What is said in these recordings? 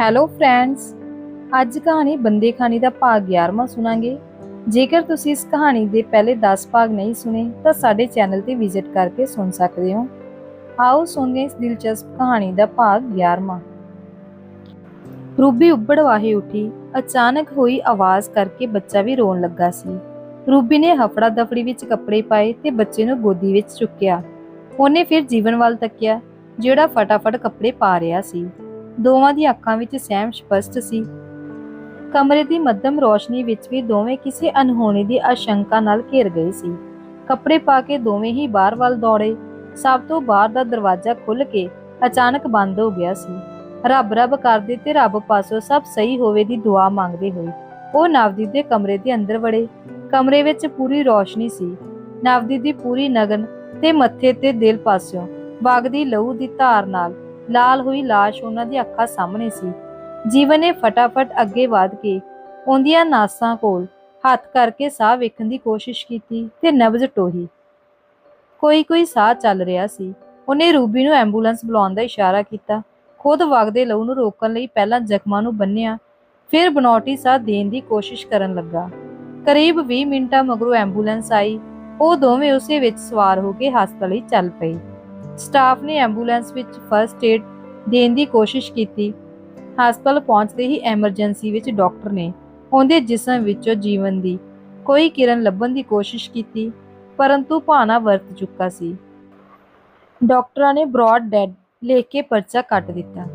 Hello friends ਅੱਜ ਕਹਾਣੀ ਬੰਦੇ ਖਾਨੀ ਦਾ ਭਾਗ 11ਵਾਂ ਸੁਣਾਂਗੇ। ਜੇਕਰ ਤੁਸੀਂ ਇਸ ਕਹਾਣੀ ਦੇ ਪਹਿਲੇ 10 ਭਾਗ ਨਹੀਂ ਸੁਣੇ, ਤਾਂ ਸਾਡੇ ਚੈਨਲ ਤੇ ਵਿਜ਼ਿਟ ਕਰਕੇ ਸੁਣ ਸਕਦੇ ਹੋ। ਆਓ ਸੁਣਦੇ ਇਸ ਦਿਲਚਸਪ ਕਹਾਣੀ ਦਾ ਭਾਗ 11ਵਾਂ ਰੂਬੀ ਉੱਬੜ ਵਾਹੇ ਉੱਠੀ। ਅਚਾਨਕ ਹੋਈ ਆਵਾਜ਼ ਕਰਕੇ ਬੱਚਾ ਵੀ ਰੋਣ ਲੱਗਾ ਸੀ। ਰੂਬੀ ਨੇ ਹਫੜਾ ਦਫੜੀ ਵਿੱਚ ਕੱਪੜੇ ਪਾਏ ਤੇ ਬੱਚੇ ਨੂੰ ਗੋਦੀ ਵਿੱਚ ਚੁੱਕਿਆ। ਉਹਨੇ ਫਿਰ ਜੀਵਨ ਵੱਲ ਤੱਕਿਆ, ਜਿਹੜਾ ਫਟਾਫਟ ਕੱਪੜੇ ਪਾ ਰਿਹਾ ਸੀ। ਦੋਵਾਂ ਦੀਆਂ ਅੱਖਾਂ ਵਿੱਚ ਸਹਿਮ ਸਪਸ਼ਟ ਸੀ। ਕਮਰੇ ਦੀ ਮੱਧਮ ਰੋਸ਼ਨੀ ਵਿੱਚ ਵੀ ਦੋਵੇਂ ਕਿਸੇ ਅਨਹੋਣੀ ਦੀ ਆਸ਼ੰਕਾ ਨਾਲ ਘਿਰ ਗਏ ਸੀ। ਕੱਪੜੇ ਪਾ ਕੇ ਦੋਵੇਂ ਹੀ ਬਾਹਰ ਵੱਲ ਦੌੜੇ। ਸਭ ਤੋਂ ਬਾਹਰ ਦਾ ਦਰਵਾਜ਼ਾ ਖੁੱਲ ਕੇ ਅਚਾਨਕ ਬੰਦ ਹੋ ਗਿਆ ਸੀ। ਰੱਬ ਰੱਬ ਕਰਦੇ ਤੇ ਰੱਬ ਪਾਸੋਂ ਸਭ ਸਹੀ ਹੋਵੇ ਦੀ ਦੁਆ ਮੰਗਦੇ ਹੋਏ ਉਹ ਨਵਦੀਪ ਦੇ ਕਮਰੇ ਦੇ ਅੰਦਰ ਵੜੇ। ਕਮਰੇ ਵਿੱਚ ਪੂਰੀ ਰੋਸ਼ਨੀ ਸੀ। ਨਵਦੀਪ ਦੀ ਪੂਰੀ ਨਗਨ ਤੇ ਮੱਥੇ ਤੇ ਦਿਲ ਪਾਸਿਓਂ ਵਗਦੀ ਲਹੂ ਦੀ ਧਾਰ ਨਾਲ ਲਾਲ ਹੋਈ ਲਾਸ਼ ਉਹਨਾਂ ਦੀ ਅੱਖਾਂ ਸਾਹਮਣੇ ਸੀ। ਜੀਵਨ ਨੇ ਫਟਾਫਟ ਅੱਗੇ ਵਧ ਕੇ ਉਹਦੀਆਂ ਨਾਸਾਂ ਕੋਲ ਹੱਥ ਕਰਕੇ ਸਾਹ ਵੇਖਣ ਦੀ ਕੋਸ਼ਿਸ਼ ਕੀਤੀ ਤੇ ਨਬਜ਼ ਟੋਹੀ। ਕੋਈ ਕੋਈ ਸਾਹ ਚੱਲ ਰਿਹਾ ਸੀ। ਉਹਨੇ ਰੂਬੀ ਨੂੰ ਐਂਬੂਲੈਂਸ ਬੁਲਾਉਣ ਦਾ ਇਸ਼ਾਰਾ ਕੀਤਾ। ਖੁਦ ਵਗਦੇ ਲਹੂ ਨੂੰ ਰੋਕਣ ਲਈ ਪਹਿਲਾਂ ਜ਼ਖਮਾਂ ਨੂੰ ਬੰਨਿਆ, ਫਿਰ ਬਨੌਟੀ ਸਾਹ ਦੇਣ ਦੀ ਕੋਸ਼ਿਸ਼ ਕਰਨ ਲੱਗਾ। ਕਰੀਬ 20 ਮਿੰਟਾਂ ਮਗਰੋਂ ਐਂਬੂਲੈਂਸ ਆਈ। ਉਹ ਦੋਵੇਂ ਉਸੇ ਵਿੱਚ ਸਵਾਰ ਹੋ ਕੇ ਹਸਪਤਾਲ ਲਈ ਚੱਲ ਪਏ। ਸਟਾਫ ਨੇ ਐਂਬੂਲੈਂਸ ਵਿੱਚ ਫਰਸਟ ਏਡ ਦੇਣ ਦੀ ਕੋਸ਼ਿਸ਼ ਕੀਤੀ। ਹਸਪਤਾਲ ਪਹੁੰਚਦੇ ਹੀ ਐਮਰਜੈਂਸੀ ਵਿੱਚ ਡਾਕਟਰ ਨੇ ਉਹਦੇ ਜਿਸਮ ਵਿੱਚੋਂ ਜੀਵਨ ਦੀ ਕੋਈ ਕਿਰਨ ਲੱਭਣ ਦੀ ਕੋਸ਼ਿਸ਼ ਕੀਤੀ, ਪਰੰਤੂ ਭਾਣਾ ਵਰਤ ਚੁੱਕਾ ਸੀ। ਡਾਕਟਰਾਂ ਨੇ ਬ੍ਰੌਡ ਡੈਡ ਲਿਖ ਕੇ ਪਰਚਾ ਕੱਟ ਦਿੱਤਾ।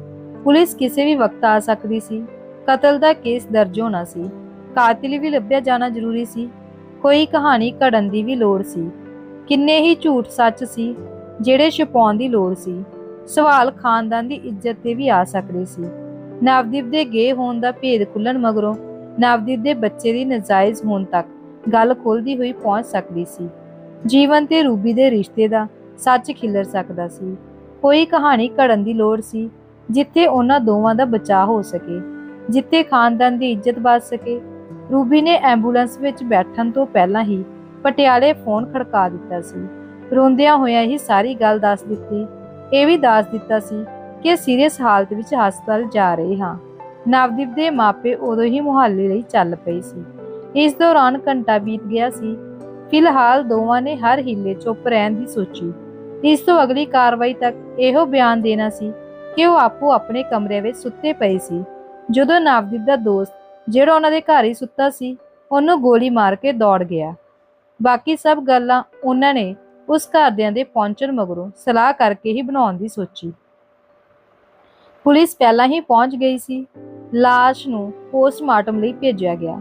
ਪੁਲਿਸ ਕਿਸੇ ਵੀ ਵਕਤ ਆ ਸਕਦੀ ਸੀ। ਕਤਲ ਦਾ ਕੇਸ ਦਰਜ ਹੋਣਾ ਸੀ। ਕਾਤਿਲ ਵੀ ਲੱਭਿਆ ਜਾਣਾ ਜ਼ਰੂਰੀ ਸੀ। ਕੋਈ ਕਹਾਣੀ ਘੜਨ ਦੀ ਵੀ ਲੋੜ ਸੀ। ਕਿੰਨੇ ਹੀ ਝੂਠ ਸੱਚ ਸੀ। ਜਿਹੜੇ ਛੁਪਾਉਣ ਦੀ ਲੋੜ ਸੀ, ਸਵਾਲ ਖਾਨਦਾਨ ਦੀ ਇੱਜ਼ਤ ਤੇ ਵੀ ਆ ਸਕਦੇ ਸੀ। ਨਵਦੀਪ ਦੇ ਗੇ ਹੋਣ ਦਾ ਭੇਦ ਖੁੱਲਣ ਮਗਰੋਂ ਨਵਦੀਪ ਦੇ ਬੱਚੇ ਦੀ ਨਜਾਇਜ਼ ਹੋਣ ਤੱਕ ਗੱਲ ਖੁੱਲਦੀ ਹੋਈ ਪਹੁੰਚ ਸਕਦੀ ਸੀ। ਜੀਵਨ ਤੇ ਰੂਬੀ ਦੇ ਰਿਸ਼ਤੇ ਦਾ ਸੱਚ ਖਿਲਰ ਸਕਦਾ ਸੀ। ਕੋਈ ਕਹਾਣੀ ਘੜਨ ਦੀ ਲੋੜ ਸੀ, ਜਿੱਥੇ ਉਹਨਾਂ ਦੋਵਾਂ ਦਾ ਬਚਾਅ ਹੋ ਸਕੇ, ਜਿੱਥੇ ਖਾਨਦਾਨ ਦੀ ਇੱਜ਼ਤ ਬਚ ਸਕੇ। ਰੂਬੀ ਨੇ ਐਂਬੂਲੈਂਸ ਵਿੱਚ ਬੈਠਣ ਤੋਂ ਪਹਿਲਾਂ ਹੀ ਪਟਿਆਲੇ ਫੋਨ ਖੜਕਾ ਦਿੱਤਾ ਸੀ। ਰੋਂਦਿਆਂ ਹੋਇਆਂ ਹੀ ਸਾਰੀ ਗੱਲ ਦੱਸ ਦਿੱਤੀ। ਇਹ ਵੀ ਦੱਸ ਦਿੱਤਾ ਸੀ ਕਿ ਸੀਰੀਅਸ ਹਾਲਤ ਵਿੱਚ ਹਸਪਤਾਲ ਜਾ ਰਹੇ ਹਾਂ। ਨਵਦੀਪ ਦੇ ਮਾਪੇ ਉਦੋਂ ਹੀ ਮੁਹੱਲੇ ਲਈ ਚੱਲ ਪਏ ਸੀ। ਇਸ ਦੌਰਾਨ ਘੰਟਾ ਬੀਤ ਗਿਆ ਸੀ। ਫਿਲਹਾਲ ਦੋਵਾਂ ਨੇ ਹਰ ਹਿੱਲੇ ਚੁੱਪ ਰਹਿਣ ਦੀ ਸੋਚੀ। ਇਸ ਤੋਂ ਅਗਲੀ ਕਾਰਵਾਈ ਤੱਕ ਇਹੋ ਬਿਆਨ ਦੇਣਾ ਸੀ ਕਿ ਉਹ ਆਪੋ ਆਪਣੇ ਕਮਰੇ ਵਿੱਚ ਸੁੱਤੇ ਪਏ ਸੀ। ਜਦੋਂ ਨਵਦੀਪ ਦਾ ਦੋਸਤ, ਜਿਹੜਾ ਉਹਨਾਂ ਦੇ ਘਰ ਹੀ ਸੁੱਤਾ ਸੀ, ਉਹਨੂੰ ਗੋਲੀ ਮਾਰ ਕੇ ਦੌੜ ਗਿਆ। ਬਾਕੀ ਸਭ ਗੱਲਾਂ ਉਹਨਾਂ ਨੇ ਉਸ ਘਰਦਿਆਂ ਦੇ ਪਹੁੰਚਣ ਮਗਰੋਂ ਸਲਾਹ ਕਰਕੇ ਹੀ ਬਣਾਉਣ ਦੀ ਸੋਚੀ। ਪੁਲਿਸ ਪਹਿਲਾਂ ਹੀ ਪਹੁੰਚ ਗਈ ਸੀ। ਲਾਸ਼ ਨੂੰ ਪੋਸਟਮਾਰਟਮ ਲਈ ਭੇਜਿਆ ਗਿਆ।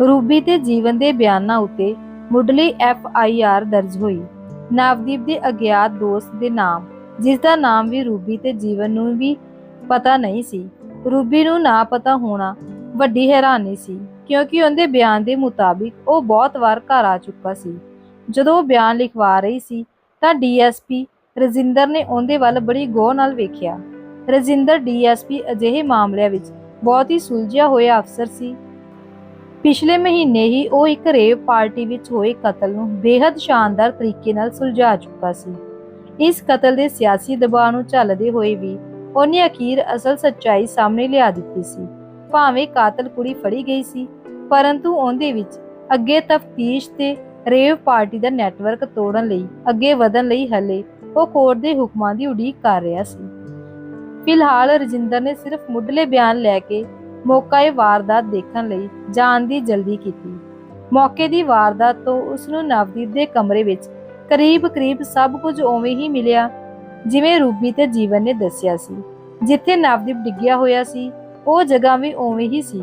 ਰੂਬੀ ਤੇ ਜੀਵਨ ਦੇ ਬਿਆਨਾਂ ਉੱਤੇ ਮੁੱਢਲੀ ਐਫ ਆਈ ਆਰ ਦਰਜ ਹੋਈ। ਨਵਦੀਪ ਦੇ ਅਗਿਆਤ ਦੋਸਤ ਦੇ ਨਾਮ, ਜਿਸ ਦਾ ਨਾਮ ਵੀ ਰੂਬੀ ਤੇ ਜੀਵਨ ਨੂੰ ਵੀ ਪਤਾ ਨਹੀਂ ਸੀ। ਰੂਬੀ ਨੂੰ ਨਾ ਪਤਾ ਹੋਣਾ ਵੱਡੀ ਹੈਰਾਨੀ ਸੀ, ਕਿਉਂਕਿ ਉਹਦੇ ਬਿਆਨ ਦੇ ਮੁਤਾਬਿਕ ਉਹ ਬਹੁਤ ਵਾਰ ਘਰ ਆ ਚੁੱਕਾ ਸੀ। ਜਦੋਂ ਉਹ ਬਿਆਨ ਲਿਖਵਾ ਰਹੀ ਸੀ ਤਾਂ ਡੀਐਸਪੀ ਰਜਿੰਦਰ ਨੇ ਉਹਦੇ ਵੱਲ ਬੜੀ ਗੌਰ ਨਾਲ ਵੇਖਿਆ। ਰਜਿੰਦਰ ਡੀਐਸਪੀ ਅਜਿਹੇ ਮਾਮਲਿਆਂ ਵਿੱਚ ਬਹੁਤ ਹੀ ਸੁਲਝਿਆ ਹੋਇਆ ਅਫਸਰ ਸੀ। ਪਿਛਲੇ ਮਹੀਨੇ ਹੀ ਉਹ ਇੱਕ ਰੇਵ ਪਾਰਟੀ ਵਿੱਚ ਹੋਏ ਕਤਲ ਨੂੰ ਬੇहद ਸ਼ਾਨਦਾਰ ਤਰੀਕੇ ਨਾਲ ਸੁਲਝਾ ਚੁੱਕਾ ਸੀ। ਇਸ ਕਤਲ ਦੇ ਸਿਆਸੀ ਦਬਾਅ ਨੂੰ ਝੱਲਦੇ ਹੋਏ ਵੀ ਉਹਨੇ ਅਖੀਰ ਅਸਲ ਸੱਚਾਈ ਸਾਹਮਣੇ ਲਿਆ ਦਿੱਤੀ ਸੀ। ਭਾਵੇਂ ਕਾਤਲ ਕੁੜੀ ਫੜੀ ਗਈ ਸੀ, ਪਰੰਤੂ ਉਹਦੇ ਵਿੱਚ ਅੱਗੇ ਤਫਤੀਸ਼ ਤੇ ਰੇਵ ਪਾਰਟੀ ਦਾ ਨੈਟਵਰਕ ਤੋੜਨ ਲਈ, ਅੱਗੇ ਵਧਣ ਲਈ ਹਲੇ ਉਹ ਕੋਰਟ ਦੇ ਹੁਕਮਾਂ ਦੀ ਉਡੀਕ ਕਰ ਰਿਹਾ ਸੀ। ਫਿਲਹਾਲ ਰਜਿੰਦਰ ਨੇ ਸਿਰਫ ਮੁੱਢਲੇ ਬਿਆਨ ਲੈ ਕੇ ਮੌਕਾਏ ਵਾਰਦਾਤ ਦੇਖਣ ਲਈ ਜਾਣ ਦੀ ਜਲਦੀ ਕੀਤੀ। ਮੌਕੇ ਦੀ ਵਾਰਦਾਤ ਤੋਂ ਉਸ ਨੂੰ ਨਵਦੀਪ ਦੇ ਕਮਰੇ ਵਿੱਚ ਕਰੀਬ-ਕਰੀਬ ਸਭ ਕੁਝ ਉਵੇਂ ਹੀ ਮਿਲਿਆ, ਜਿਵੇਂ ਰੂਬੀ ਤੇ ਜੀਵਨ ਨੇ ਦੱਸਿਆ ਸੀ। ਜਿੱਥੇ ਨਵਦੀਪ ਡਿੱਗਿਆ ਹੋਇਆ ਸੀ, ਉਹ ਜਗ੍ਹਾ ਵੀ ਉਵੇਂ ਹੀ ਸੀ,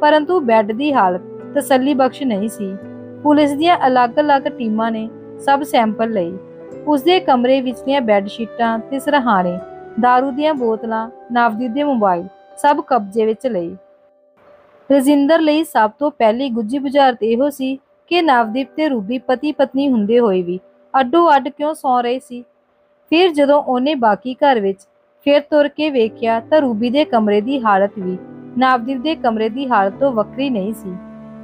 ਪਰੰਤੂ ਬੈੱਡ ਦੀ ਹਾਲਤ ਤਸੱਲੀ ਬਖਸ਼ ਨਹੀਂ ਸੀ। ਪੁਲਿਸ ਦੀਆਂ ਅਲੱਗ-ਅਲੱਗ ਟੀਮਾਂ ਨੇ ਸਭ ਸੈਂਪਲ ਲਏ। ਉਸ ਦੇ ਕਮਰੇ ਵਿਚਲੀਆਂ ਬੈੱਡ ਸ਼ੀਟਾਂ ਤੇ ਸਰਹਾਣੇ, दारू ਦੀਆਂ ਬੋਤਲਾਂ ਨਵਦੀਪ ਦੇ ਮੋਬਾਈਲ, ਸਭ ਕਬਜ਼ੇ ਵਿੱਚ ਲਏ। ਰਜਿੰਦਰ ਲਈ ਸਭ ਤੋਂ ਪਹਿਲੀ ਗੁੱਜੀ ਬੁਝਾਰਤ ਇਹੋ ਸੀ ਕਿ ਨਵਦੀਪ ਤੇ ਰੂਬੀ ਪਤੀ ਪਤਨੀ ਹੁੰਦੇ ਹੋਏ ਵੀ ਅੱਡੋ ਅੱਡ ਕਿਉਂ ਸੌ ਰਹੇ ਸੀ। ਫਿਰ ਜਦੋਂ ਉਹਨੇ ਬਾਕੀ ਘਰ ਵਿੱਚ ਫਿਰ ਤੁਰ ਕੇ ਵੇਖਿਆ ਤਾਂ ਰੂਬੀ ਦੇ ਕਮਰੇ ਦੀ ਹਾਲਤ ਵੀ ਨਵਦੀਪ ਦੇ ਕਮਰੇ ਦੀ ਹਾਲਤ ਤੋਂ ਵੱਖਰੀ ਨਹੀਂ ਸੀ।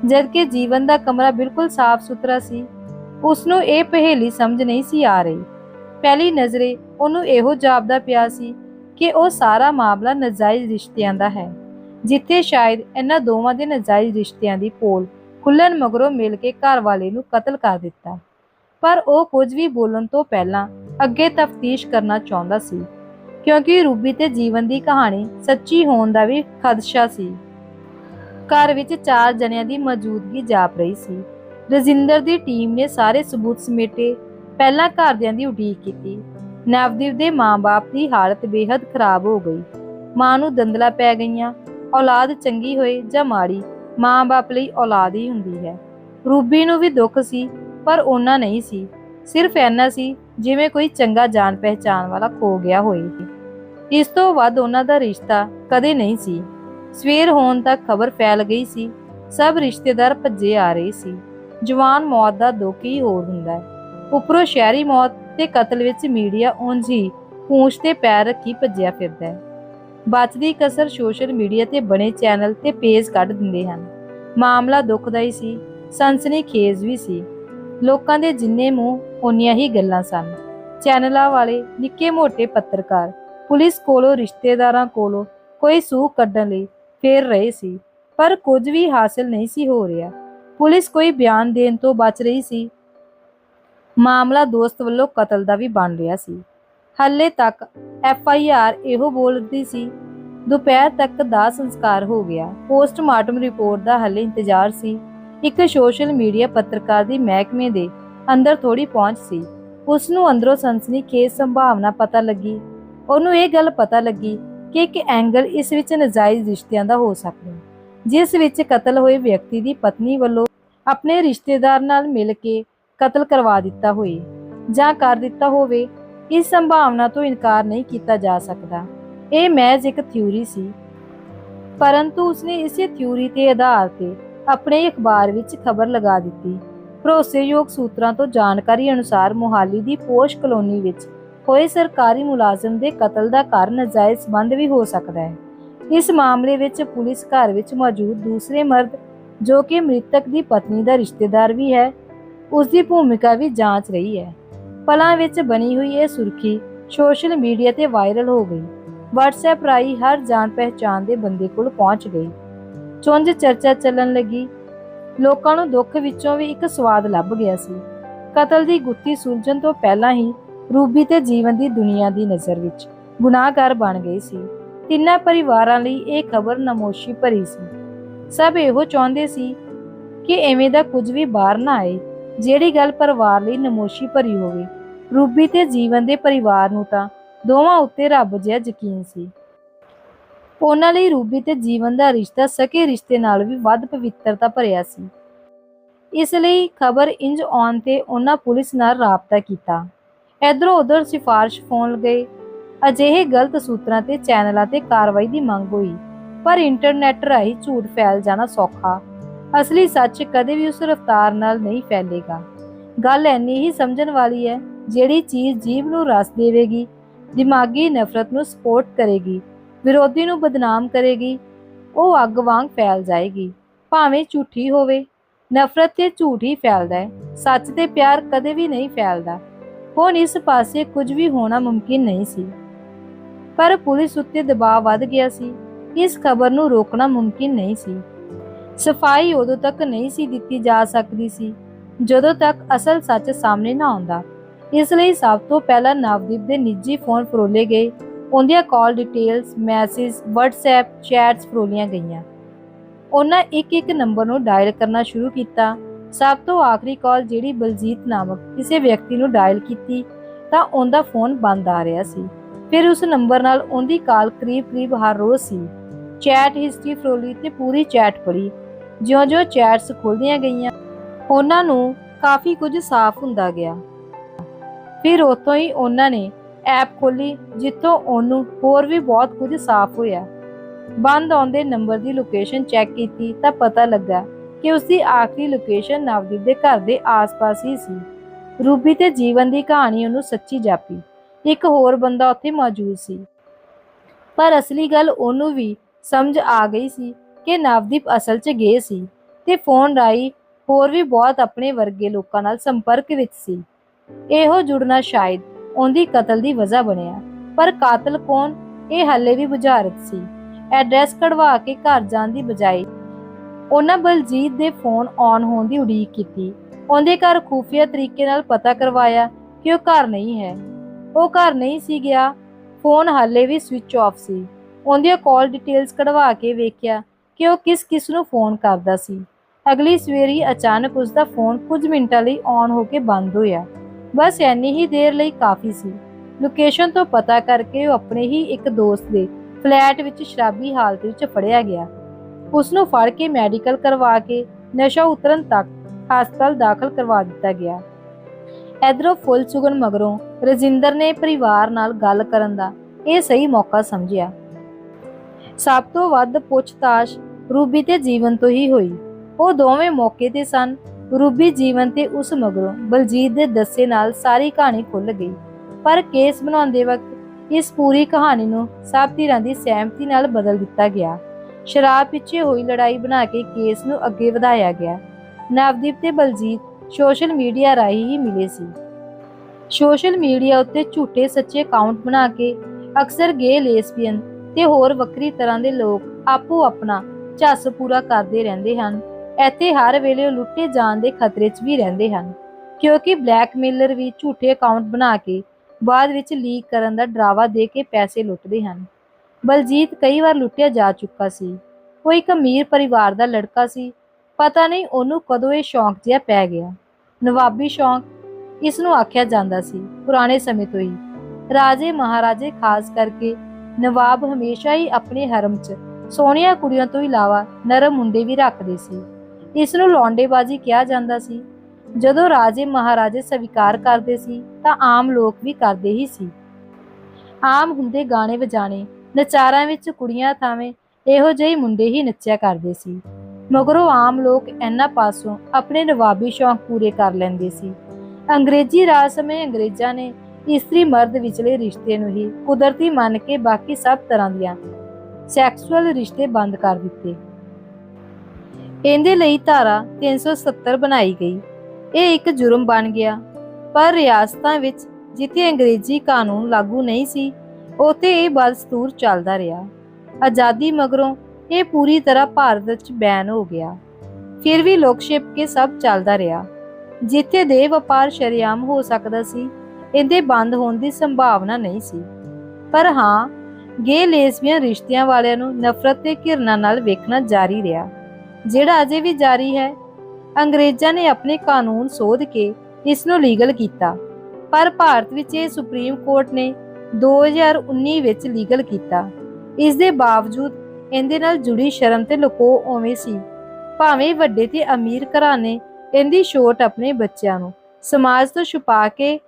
ਜਦਕਿ ਜੀਵਨ ਦਾ ਕਮਰਾ ਬਿਲਕੁਲ ਸਾਫ਼ ਸੁਥਰਾ ਸੀ। ਉਸ ਨੂੰ ਇਹ ਪਹੇਲੀ ਸਮਝ ਨਹੀਂ ਸੀ ਆ ਰਹੀ। ਪਹਿਲੀ ਨਜ਼ਰੇ ਉਹਨੂੰ ਇਹੋ ਜਾਪਦਾ ਪਿਆ ਸੀ ਕਿ ਉਹ ਸਾਰਾ ਮਾਮਲਾ ਨਜਾਇਜ਼ ਰਿਸ਼ਤਿਆਂ ਦਾ ਹੈ, ਜਿੱਥੇ ਸ਼ਾਇਦ ਇਹਨਾਂ ਦੋਵਾਂ ਦੇ ਨਜਾਇਜ਼ ਰਿਸ਼ਤਿਆਂ ਦੀ ਪੋਲ ਖੁੱਲਣ ਮਗਰੋਂ ਮਿਲ ਕੇ ਘਰ ਵਾਲੇ ਨੂੰ ਕਤਲ ਕਰ ਦਿੱਤਾ। ਪਰ ਉਹ ਕੁਝ ਵੀ ਬੋਲਣ ਤੋਂ ਪਹਿਲਾਂ ਅੱਗੇ ਤਫਤੀਸ਼ ਕਰਨਾ ਚਾਹੁੰਦਾ ਸੀ, ਕਿਉਂਕਿ ਰੂਬੀ ਤੇ ਜੀਵਨ ਦੀ ਕਹਾਣੀ ਸੱਚੀ ਹੋਣ ਦਾ ਵੀ ਖਦਸ਼ਾ ਸੀ। ਘਰ ਵਿੱਚ ਚਾਰ ਜਣਿਆਂ ਦੀ ਮੌਜੂਦਗੀ ਜਾਪ ਰਹੀ ਸੀ। ਰਜਿੰਦਰ ਦੀ ਟੀਮ ਨੇ ਸਾਰੇ ਸਬੂਤ ਸਮੇਟੇ, ਪਹਿਲਾਂ ਘਰਦਿਆਂ ਦੀ ਉਡੀਕ ਕੀਤੀ। ਨਵਦੀਪ ਦੇ ਮਾਂ-ਬਾਪ ਦੀ ਹਾਲਤ ਬੇहद ਖਰਾਬ ਹੋ ਗਈ। ਮਾਂ ਨੂੰ ਦੰਦਲਾ ਪੈ ਗਈਆਂ। ਔਲਾਦ ਚੰਗੀ ਹੋਏ ਜਾਂ ਮਾੜੀ, ਮਾਂ-ਬਾਪ ਲਈ ਔਲਾਦ ਹੀ ਹੁੰਦੀ ਹੈ। ਰੂਬੀ ਨੂੰ ਵੀ ਦੁੱਖ ਸੀ, ਪਰ ਉਹਨਾਂ ਨਹੀਂ ਸੀ। ਸਿਰਫ ਐਨਾ ਸੀ, ਜਿਵੇਂ ਕੋਈ ਚੰਗਾ ਜਾਣ ਪਹਿਚਾਨ ਵਾਲਾ ਖੋ ਗਿਆ ਹੋਏ। ਇਸ ਤੋਂ ਵੱਧ ਉਹਨਾਂ ਦਾ ਰਿਸ਼ਤਾ ਕਦੇ ਨਹੀਂ ਸੀ। ਸਵੇਰ ਹੋਣ ਤੱਕ ਖਬਰ ਫੈਲ ਗਈ ਸੀ। ਸਭ ਰਿਸ਼ਤੇਦਾਰ ਭੱਜੇ ਆ ਰਹੇ ਸੀ। ਜਵਾਨ ਮੌਤ ਦਾ ਦੁੱਖ ਹੀ ਹੋਰ ਹੁੰਦਾ ਹੈ। ਉੱਪਰੋਂ ਸ਼ਹਿਰੀ ਮੌਤ ਤੇ ਕਤਲ ਵਿੱਚ ਮੀਡੀਆ ਉਂਝ ਹੀ ਪੂੰਛ ਤੇ ਪੈਰ ਰੱਖੀ ਭੱਜਿਆ ਫਿਰਦਾ ਹੈ। ਬਚਦੀ ਕਸਰ ਸੋਸ਼ਲ ਮੀਡੀਆ ਤੇ ਬਣੇ ਚੈਨਲ ਤੇ ਪੇਜ ਕੱਢ ਦਿੰਦੇ ਹਨ। ਮਾਮਲਾ ਦੁਖਦਾਈ ਸੀ। ਸਨਸਨੀ ਖੇਜ਼ ਵੀ ਸੀ। ਲੋਕਾਂ ਦੇ ਜਿੰਨੇ ਮੂੰਹ, ਓਨੀਆਂ ਹੀ ਗੱਲਾਂ ਸਨ। ਚੈਨਲਾਂ ਵਾਲੇ, ਨਿੱਕੇ ਮੋਟੇ ਪੱਤਰਕਾਰ, ਪੁਲਿਸ ਕੋਲੋਂ, ਰਿਸ਼ਤੇਦਾਰਾਂ ਕੋਲੋਂ ਕੋਈ ਸੂਹ ਕੱਢਣ ਲਈ ਫੇਰ ਰਹੇ ਸੀ, ਪਰ ਕੁਝ ਵੀ ਹਾਸਲ ਨਹੀਂ ਸੀ ਹੋ ਰਿਹਾ। ਪੁਲਿਸ ਕੋਈ ਬਿਆਨ ਦੇਣ ਤੋਂ ਬਚ ਰਹੀ ਸੀ। ਮਾਮਲਾ ਦੋਸਤ ਵੱਲੋਂ ਕਤਲ ਦਾ ਵੀ ਬਣ ਰਿਹਾ ਸੀ। ਹੱਲੇ ਤੱਕ ਐਫ ਆਈ ਆਰ ਇਹੋ ਬੋਲਦੀ ਸੀ, ਦੁਪਹਿਰ ਤੱਕ ਦਾ ਸੰਸਕਾਰ ਹੋ ਗਿਆ। ਪੋਸਟਮਾਰਟਮ ਰਿਪੋਰਟ ਦਾ ਹੱਲੇ ਇੰਤਜ਼ਾਰ ਸੀ। ਇੱਕ ਸੋਸ਼ਲ ਮੀਡੀਆ ਪੱਤਰਕਾਰ ਦੀ ਮਹਿਕਮੇ ਦੇ ਅੰਦਰ ਥੋੜੀ ਪਹੁੰਚ ਸੀ। ਉਸ ਨੂੰ ਅੰਦਰੋਂ ਸਨਸਨੀ ਖੇਜ਼ ਸੰਭਾਵਨਾ ਪਤਾ ਲੱਗੀ। ਉਹਨੂੰ ਇਹ ਗੱਲ ਪਤਾ ਲੱਗੀ ਕਿ ਇੱਕ ਐਂਗਲ ਇਸ ਵਿੱਚ ਨਜਾਇਜ਼ ਰਿਸ਼ਤਿਆਂ ਦਾ ਹੋ ਸਕਦਾ ਹੈ ਜਿਸ ਵਿੱਚ ਕਤਲ ਹੋਏ ਵਿਅਕਤੀ ਦੀ ਪਤਨੀ ਵੱਲੋਂ ਆਪਣੇ ਰਿਸ਼ਤੇਦਾਰ ਨਾਲ ਮਿਲ ਕੇ ਕਤਲ ਕਰਵਾ ਦਿੱਤਾ ਹੋਏ ਜਾਂ ਕਰ ਦਿੱਤਾ ਹੋਵੇ, ਇਸ ਸੰਭਾਵਨਾ ਤੋਂ ਇਨਕਾਰ ਨਹੀਂ ਕੀਤਾ ਜਾ ਸਕਦਾ। ਇਹ ਮਹਿਜ਼ ਇੱਕ ਥਿਊਰੀ ਸੀ। ਪਰੰਤੂ ਉਸਨੇ ਇਸੇ ਥਿਊਰੀ ਤੇ ਆਧਾਰ ਤੇ ਆਪਣੇ ਅਖਬਾਰ ਵਿੱਚ ਖਬਰ ਲਗਾ ਦਿੱਤੀ। ਭਰੋਸੇਯੋਗ ਸੂਤਰਾਂ ਤੋਂ ਜਾਣਕਾਰੀ ਅਨੁਸਾਰ ਮੋਹਾਲੀ ਦੀ ਪੋਸ਼ ਕਲੋਨੀ ਵਿੱਚ ਹੋਏ ਸਰਕਾਰੀ ਮੁਲਾਜ਼ਮ ਦੇ ਕਤਲ ਦਾ ਕਾਰਨ ਨਜਾਇਜ਼ ਸੰਬੰਧ ਵੀ ਹੋ ਸਕਦਾ ਹੈ। ਇਸ ਮਾਮਲੇ ਵਿੱਚ ਪੁਲਿਸ ਘਰ ਵਿੱਚ ਮੌਜੂਦ ਦੂਸਰੇ ਮਰਦ, ਜੋ ਕਿ ਮ੍ਰਿਤਕ ਦੀ ਪਤਨੀ ਦਾ ਰਿਸ਼ਤੇਦਾਰ ਵੀ ਹੈ ਉਸ ਦੀ ਭੂਮਿਕਾ ਵੀ ਜਾਂਚ ਰਹੀ ਹੈ। ਪਲਾਂ ਵਿੱਚ ਬਣੀ ਹੋਈ ਇਹ ਸੁਰਖੀ ਸੋਸ਼ਲ ਮੀਡੀਆ ਤੇ ਵਾਇਰਲ ਹੋ ਗਈ। WhatsApp ਰਾਹੀਂ ਹਰ ਜਾਣ ਪਹਿਚਾਨ ਦੇ ਬੰਦੇ ਕੋਲ ਪਹੁੰਚ ਗਈ। ਚੁੰਝ ਚਰਚਾ ਚੱਲਣ ਲੱਗੀ। ਲੋਕਾਂ ਨੂੰ ਦੁੱਖ ਵਿੱਚੋਂ ਵੀ ਇੱਕ ਸਵਾਦ ਲੱਭ ਗਿਆ ਸੀ। ਕਤਲ ਦੀ ਗੁੱਥੀ ਸੁਲਝਣ ਤੋਂ ਪਹਿਲਾਂ ਹੀ ਰੂਬੀ ਤੇ ਜੀਵਨ ਦੀ ਦੁਨੀਆ ਦੀ ਨਜ਼ਰ ਵਿੱਚ ਗੁਨਾਹਗਾਰ ਬਣ ਗਈ ਸੀ। ਤਿੰਨਾਂ ਪਰਿਵਾਰਾਂ ਲਈ ਇਹ ਖਬਰ ਨਮੋਸ਼ੀ ਭਰੀ ਸੀ। ਸਭ ਇਹੋ ਚਾਹੁੰਦੇ ਸੀ ਕਿ ਐਵੇਂ ਦਾ ਕੁਝ ਵੀ ਬਾਹਰ ਨਾ ਆਏ, ਜਿਹੜੀ ਗੱਲ ਪਰਿਵਾਰ ਲਈ ਨਮੋਸ਼ੀ ਭਰੀ ਹੋਵੇ। ਰੂਬੀ ਤੇ ਜੀਵਨ ਦੇ ਪਰਿਵਾਰ ਨੂੰ ਤਾਂ ਦੋਵਾਂ ਉੱਤੇ ਰੱਬ ਜਿਹਾ ਯਕੀਨ ਸੀ। ਉਹਨਾਂ ਲਈ ਰੂਬੀ ਤੇ ਜੀਵਨ ਦਾ ਰਿਸ਼ਤਾ ਸਕੇ ਰਿਸ਼ਤੇ ਨਾਲ ਵੀ ਵੱਧ ਪਵਿੱਤਰਤਾ ਭਰਿਆ ਸੀ। ਇਸ ਲਈ ਖਬਰ ਇੰਜ ਆਉਣ ਤੇ ਉਹਨਾਂ ਪੁਲਿਸ ਨਾਲ ਰਾਬਤਾ ਕੀਤਾ। ਇਧਰੋਂ ਉਧਰ ਸਿਫਾਰਿਸ਼ ਫੋਨ ਗਏ ਅਜਿਹੇ ਗਲਤ ਸੂਤਰਾਂ ਤੇ ਚੈਨਲਾਂ ਤੇ ਕਾਰਵਾਈ ਦੀ ਮੰਗ ਹੋਈ, ਪਰ ਇੰਟਰਨੈਟ ਰਾਹੀਂ ਝੂਠ ਫੈਲ ਜਾਣਾ ਸੌਖਾ। ਅਸਲੀ ਸੱਚ ਕਦੇ ਵੀ ਉਸ ਰਫ਼ਤਾਰ ਨਾਲ ਨਹੀਂ ਫੈਲੇਗਾ। ਗੱਲ ਐਨੀ ਹੀ ਸਮਝਣ ਵਾਲੀ ਹੈ, ਜਿਹੜੀ ਚੀਜ਼ ਜੀਵ ਨੂੰ ਰਸ ਦੇਵੇਗੀ, ਦਿਮਾਗੀ ਨਫ਼ਰਤ ਨੂੰ ਸਪੋਰਟ ਕਰੇਗੀ, ਵਿਰੋਧੀ ਨੂੰ ਬਦਨਾਮ ਕਰੇਗੀ, ਉਹ ਅੱਗ ਵਾਂਗ ਫੈਲ ਜਾਏਗੀ, ਭਾਵੇਂ ਝੂਠੀ ਹੋਵੇ। ਨਫ਼ਰਤ ਤੇ ਝੂਠ ਹੀ ਫੈਲਦਾ ਹੈ, ਸੱਚ ਤੇ ਪਿਆਰ ਕਦੇ ਵੀ ਨਹੀਂ ਫੈਲਦਾ। ਹੁਣ ਇਸ ਪਾਸੇ ਕੁਝ ਵੀ ਹੋਣਾ ਮੁਮਕਿਨ ਨਹੀਂ ਸੀ। ਪਰ ਪੁਲਿਸ ਉੱਤੇ ਦਬਾਅ ਵੱਧ ਗਿਆ ਸੀ। ਇਸ ਖਬਰ ਨੂੰ ਰੋਕਣਾ ਮੁਮਕਿਨ ਨਹੀਂ ਸੀ। ਸਫ਼ਾਈ ਉਦੋਂ ਤੱਕ ਨਹੀਂ ਸੀ ਦਿੱਤੀ ਜਾ ਸਕਦੀ ਸੀ, ਜਦੋਂ ਤੱਕ ਅਸਲ ਸੱਚ ਸਾਹਮਣੇ ਨਾ ਆਉਂਦਾ। ਇਸ ਲਈ ਸਭ ਤੋਂ ਪਹਿਲਾਂ ਨਵਦੀਪ ਦੇ ਨਿੱਜੀ ਫੋਨ ਫਰੋਲੇ ਗਏ। ਉਹਦੀਆਂ call details, message, WhatsApp, chats ਫਰੋਲੀਆਂ ਗਈਆਂ। ਉਹਨਾਂ ਇੱਕ ਇੱਕ ਨੰਬਰ ਨੂੰ ਡਾਇਲ ਕਰਨਾ ਸ਼ੁਰੂ ਕੀਤਾ। ਸਭ ਤੋਂ ਆਖਰੀ ਕਾਲ ਜਿਹੜੀ ਬਲਜੀਤ ਨਾਮਕ ਕਿਸੇ ਵਿਅਕਤੀ ਨੂੰ ਡਾਇਲ ਕੀਤੀ, ਤਾਂ ਉਹਦਾ ਫੋਨ ਬੰਦ ਆ ਰਿਹਾ ਸੀ। ਫਿਰ ਉਸ ਨੰਬਰ ਨਾਲ ਉਹਦੀ ਕਾਲ ਕਰੀਬ-ਕਰੀਬ ਹਰ ਰੋਜ਼ ਸੀ। ਚੈਟ ਹਿਸਟਰੀ ਫਰੋਲੀ ਤੇ ਪੂਰੀ ਚੈਟ ਪੜੀ ਜਿਉਂ-ਜਿਉਂ ਚੈਟਸ ਖੁੱਲਦੀਆਂ ਗਈਆਂ, ਉਹਨਾਂ ਨੂੰ ਕਾਫੀ ਕੁਝ ਸਾਫ਼ ਹੁੰਦਾ ਗਿਆ। ਫਿਰ ਉਤੋਂ ਹੀ ਉਹਨਾਂ ਨੇ ਐਪ ਖੋਲੀ ਜਿੱਥੋਂ ਉਹਨੂੰ ਹੋਰ ਵੀ ਬਹੁਤ ਕੁਝ ਸਾਫ਼ ਹੋਇਆ। ਬੰਦ ਆਉਂਦੇ ਨੰਬਰ ਦੀ ਲੋਕੇਸ਼ਨ ਚੈੱਕ ਕੀਤੀ ਤਾਂ ਪਤਾ ਲੱਗਾ ਕਿ ਉਸ ਦੀ ਆਖਰੀ ਲੋਕੇਸ਼ਨ ਨਵਦੀਪ ਦੇ ਘਰ ਦੇ ਆਸ-ਪਾਸ ਹੀ ਸੀ। ਰੂਬੀ ਤੇ ਜੀਵਨ ਦੀ ਕਹਾਣੀ ਉਹਨੂੰ ਸੱਚੀ ਜਾਪੀ। ਇੱਕ ਹੋਰ ਬੰਦਾ ਉੱਥੇ ਮੌਜੂਦ ਸੀ। ਪਰ ਅਸਲੀ ਗੱਲ ਉਹਨੂੰ ਵੀ ਸਮਝ ਆ ਗਈ ਸੀ ਕਿ ਨਵਦੀਪ ਅਸਲ 'ਚ ਗਏ ਸੀ ਤੇ ਫੋਨ ਰਾਹੀਂ ਹੋਰ ਵੀ ਬਹੁਤ ਆਪਣੇ ਵਰਗੇ ਲੋਕਾਂ ਨਾਲ ਸੰਪਰਕ ਵਿੱਚ ਸੀ। ਇਹੋ ਜੁੜਨਾ ਸ਼ਾਇਦ ਉਹਦੀ ਕਤਲ ਦੀ ਵਜ੍ਹਾ ਬਣਿਆ, ਪਰ ਕਾਤਲ ਕੌਣ ਇਹ ਹੱਲੇ ਵੀ ਬੁਝਾਰਤ ਸੀ। ਐਡਰੈਸ ਕਢਵਾ ਕੇ ਘਰ ਜਾਣ ਦੀ ਬਜਾਏ ਉਹਨਾਂ ਬਲਜੀਤ ਦੇ ਫੋਨ ਆਨ ਹੋਣ ਦੀ ਉਡੀਕ ਕੀਤੀ। ਉਹਦੇ ਘਰ ਖੂਫੀਆ ਤਰੀਕੇ ਨਾਲ ਪਤਾ ਕਰਵਾਇਆ ਕਿ ਉਹ ਘਰ ਨਹੀਂ ਹੈ। ਉਹ ਘਰ ਨਹੀਂ ਸੀ ਗਿਆ। ਫੋਨ ਹਾਲੇ ਵੀ ਸਵਿਚ ਆਫ ਸੀ। ਉਹਦੀਆਂ ਕਾਲ ਡਿਟੇਲਸ ਕਢਵਾ ਕੇ ਵੇਖਿਆ ਕਿ ਉਹ ਕਿਸ ਕਿਸ ਨੂੰ ਫੋਨ ਕਰਦਾ ਸੀ। ਅਗਲੀ ਸਵੇਰੀ ਅਚਾਨਕ ਉਸ ਦਾ ਫੋਨ ਕੁਝ ਮਿੰਟਾਂ ਲਈ ਆਨ ਹੋ ਕੇ ਬੰਦ ਹੋਇਆ। ਬਸ ਇੰਨੀ ਹੀ ਦੇਰ ਲਈ ਕਾਫੀ ਸੀ। ਲੋਕੇਸ਼ਨ ਤੋਂ ਪਤਾ ਕਰਕੇ ਉਹ ਆਪਣੇ ਹੀ ਇੱਕ ਦੋਸਤ ਦੇ ਫਲੈਟ ਵਿੱਚ ਸ਼ਰਾਬੀ ਹਾਲਤ ਵਿੱਚ ਫੜਿਆ ਗਿਆ। ਉਸ ਨੂੰ ਫੜ ਕੇ ਮੈਡੀਕਲ ਕਰਵਾ ਕੇ ਨਸ਼ਾ ਉਤਰਨ ਤੱਕ ਹਸਪਤਾਲ ਦਾਖਲ ਕਰਵਾ ਦਿੱਤਾ ਗਿਆ। ਇਧਰੋਂ ਫੁੱਲ ਚੁਗਣ ਮਗਰੋਂ ਰਜਿੰਦਰ ਨੇ ਪਰਿਵਾਰ ਨਾਲ ਗੱਲ ਕਰਨ ਦਾ ਇਹ ਸਹੀ ਮੌਕਾ ਸਮਝਿਆ। ਸਭ ਤੋਂ ਵੱਧ ਪੁੱਛਤਾਛ ਰੂਬੀ ਤੇ ਜੀਵਨ ਤੋਂ ਹੀ ਹੋਈ। ਉਹ ਦੋਵੇਂ ਮੌਕੇ ਤੇ ਸਨ। ਰੂਬੀ ਜੀਵਨ ਤੇ ਉਸ ਮਗਰੋਂ ਬਲਜੀਤ ਦੇ ਦੱਸੇ ਨਾਲ ਸਾਰੀ ਕਹਾਣੀ ਖੁੱਲ ਗਈ। ਪਰ ਕੇਸ ਬਣਾਉਂਦੇ ਵਕਤ ਇਸ ਪੂਰੀ ਕਹਾਣੀ ਨੂੰ ਸਭ ਧਿਰਾਂ ਦੀ ਸਹਿਮਤੀ ਨਾਲ ਬਦਲ ਦਿੱਤਾ ਗਿਆ। ਸ਼ਰਾਬ ਪਿੱਛੇ ਹੋਈ ਲੜਾਈ ਬਣਾ ਕੇ ਕੇਸ ਨੂੰ ਅੱਗੇ ਵਧਾਇਆ ਗਿਆ। ਨਵਦੀਪ ਤੇ ਬਲਜੀਤ ਸੋਸ਼ਲ ਮੀਡੀਆ ਰਾਹੀਂ ਹੀ ਮਿਲੇ ਸੀ। ਸੋਸ਼ਲ ਮੀਡੀਆ ਉੱਤੇ ਝੂਠੇ ਸੱਚੇ ਅਕਾਊਂਟ ਬਣਾ ਕੇ ਅਕਸਰ ਗੇ ਲੇਸਬੀਅਨ ਤੇ ਹੋਰ ਵੱਖਰੀ ਤਰ੍ਹਾਂ ਦੇ ਲੋਕ ਆਪੋ ਆਪਣਾ ਝੱਸ ਪੂਰਾ ਕਰਦੇ ਰਹਿੰਦੇ ਹਨ। ਇੱਥੇ ਹਰ ਵੇਲੇ ਉਹ ਲੁੱਟੇ ਜਾਣ ਦੇ ਖਤਰੇ 'ਚ ਵੀ ਰਹਿੰਦੇ ਹਨ। ਕਿਉਂਕਿ ਬਲੈਕਮੇਲਰ ਵੀ ਝੂਠੇ ਅਕਾਊਂਟ ਬਣਾ ਕੇ ਬਾਅਦ ਵਿੱਚ ਲੀਕ ਕਰਨ ਦਾ ਡਰਾਵਾ ਦੇ ਕੇ ਪੈਸੇ ਲੁੱਟਦੇ ਹਨ। ਬਲਜੀਤ ਕਈ ਵਾਰ ਲੁੱਟਿਆ ਜਾ ਚੁੱਕਾ ਸੀ। ਉਹ ਇੱਕ ਅਮੀਰ ਪਰਿਵਾਰ ਦਾ ਲੜਕਾ ਸੀ। ਪਤਾ ਨਹੀਂ ਉਹਨੂੰ ਕਦੋਂ ਇਹ ਸ਼ੌਂਕ ਜਿਹਾ ਪੈ ਗਿਆ। ਨਵਾਬੀ ਸ਼ੌਂਕ ਇਸ ਨੂੰ ਆਖਿਆ ਜਾਂਦਾ ਸੀ ਪੁਰਾਣੇ ਸਮੇਂ ਤੋਂ ਹੀ। ਰਾਜੇ ਮਹਾਰਾਜੇ ਖਾਸ ਕਰਕੇ ਨਵਾਬ ਹਮੇਸ਼ਾ ਹੀ ਆਪਣੇ ਹਰਮ 'ਚ ਸੋਹਣੀਆਂ ਕੁੜੀਆਂ ਤੋਂ ਇਲਾਵਾ ਨਰਮ ਮੁੰਡੇ ਵੀ ਰੱਖਦੇ ਸੀ। ਇਸ ਨੂੰ ਲੌਂਡੇਬਾਜ਼ੀ ਕਿਹਾ ਜਾਂਦਾ ਸੀ। ਜਦੋਂ ਰਾਜੇ ਮਹਾਰਾਜੇ ਸਵੀਕਾਰ ਕਰਦੇ ਸੀ ਤਾਂ ਆਮ ਲੋਕ ਵੀ ਕਰਦੇ ਹੀ ਸੀ। ਆਮ ਹੁੰਦੇ ਗਾਣੇ ਵਜਾਣੇ ਨਚਾਰਾਂ ਵਿੱਚ ਕੁੜੀਆਂ ਥਾਵੇਂ ਇਹੋ ਜਿਹੇ ਮੁੰਡੇ ਹੀ ਨੱਚਿਆ ਕਰਦੇ ਸੀ। ਮਗਰੋਂ ਆਮ ਲੋਕ ਇਹਨਾਂ ਪਾਸੋਂ ਆਪਣੇ ਨਵਾਬੀ ਸ਼ੌਂਕ ਪੂਰੇ ਕਰ ਲੈਂਦੇ ਸੀ। ਅੰਗਰੇਜ਼ੀ ਰਾਜ ਸਮੇਂ ਅੰਗਰੇਜ਼ਾਂ ਨੇ ਇਸਤਰੀ ਮਰਦ ਵਿਚਲੇ ਰਿਸ਼ਤੇ ਨੂੰ ਹੀ ਕੁਦਰਤੀ ਮੰਨ ਕੇ ਬਾਕੀ ਸਭ ਤਰ੍ਹਾਂ ਦੀਆਂ ਸੈਕਸੁਅਲ ਰਿਸ਼ਤੇ ਬੰਦ ਕਰ ਦਿੱਤੇ। ਇਹਦੇ ਲਈ ਧਾਰਾ 370 ਬਣਾਈ ਗਈ। ਇਹ ਇੱਕ ਜੁਰਮ ਬਣ ਗਿਆ, ਪਰ ਰਿਆਸਤਾਂ ਵਿੱਚ ਜਿੱਥੇ ਅੰਗਰੇਜ਼ੀ ਕਾਨੂੰਨ ਲਾਗੂ ਨਹੀਂ ਸੀ ਉਥੇ ਇਹ ਬਦਸਤੂਰ ਚੱਲਦਾ ਰਿਹਾ। ਆਜ਼ਾਦੀ ਮਗਰੋਂ ਇਹ ਪੂਰੀ ਤਰ੍ਹਾਂ ਭਾਰਤ ਵਿੱਚ ਬੈਨ ਹੋ ਗਿਆ। ਫਿਰ ਵੀ ਲੋਕ ਛਿਪ ਕੇ ਸਭ ਚੱਲਦਾ ਰਿਹਾ। ਜਿੱਥੇ ਦੇ ਵਪਾਰ ਸ਼ਰੇਆਮ ਹੋ ਸਕਦਾ ਸੀ, ਇਹਦੇ ਬੰਦ ਹੋਣ ਦੀ ਸੰਭਾਵਨਾ ਨਹੀਂ ਸੀ। ਪਰ ਹਾਂ ਗੇ ਲੇਸਬੀਅਨ ਰਿਸ਼ਤਿਆਂ ਵਾਲਿਆਂ ਨੂੰ ਨਫ਼ਰਤ ਤੇ ਘਿਰਨਾ ਨਾਲ ਵੇਖਣਾ ਜਾਰੀ ਰਿਹਾ, ਜਿਹੜਾ ਅਜੇ ਵੀ ਜਾਰੀ ਹੈ। ਅੰਗਰੇਜ਼ਾਂ ਨੇ ਆਪਣੇ ਕਾਨੂੰਨ ਸੋਧ ਕੇ ਇਸ ਨੂੰ ਲੀਗਲ ਕੀਤਾ। ਪਰ ਭਾਰਤ ਵਿੱਚ ਇਹ ਸੁਪਰੀਮ ਕੋਰਟ ਨੇ 2019 ਵਿੱਚ ਲੀਗਲ ਕੀਤਾ। ਇਸ ਦੇ ਬਾਵਜੂਦ ਇਹਦੇ ਨਾਲ ਜੁੜੀ ਸ਼ਰਮ ਤੇ ਲੁਕੋ ਉਵੇਂ ਸੀ। ਭਾਵੇਂ ਵੱਡੇ ਤੇ ਅਮੀਰ ਘਰਾਣੇ ਇਹਦੀ ਛੋਟ ਆਪਣੇ ਬੱਚਿਆਂ ਨੂੰ ਸਮਾਜ ਤੋਂ ਛੁਪਾ ਕੇ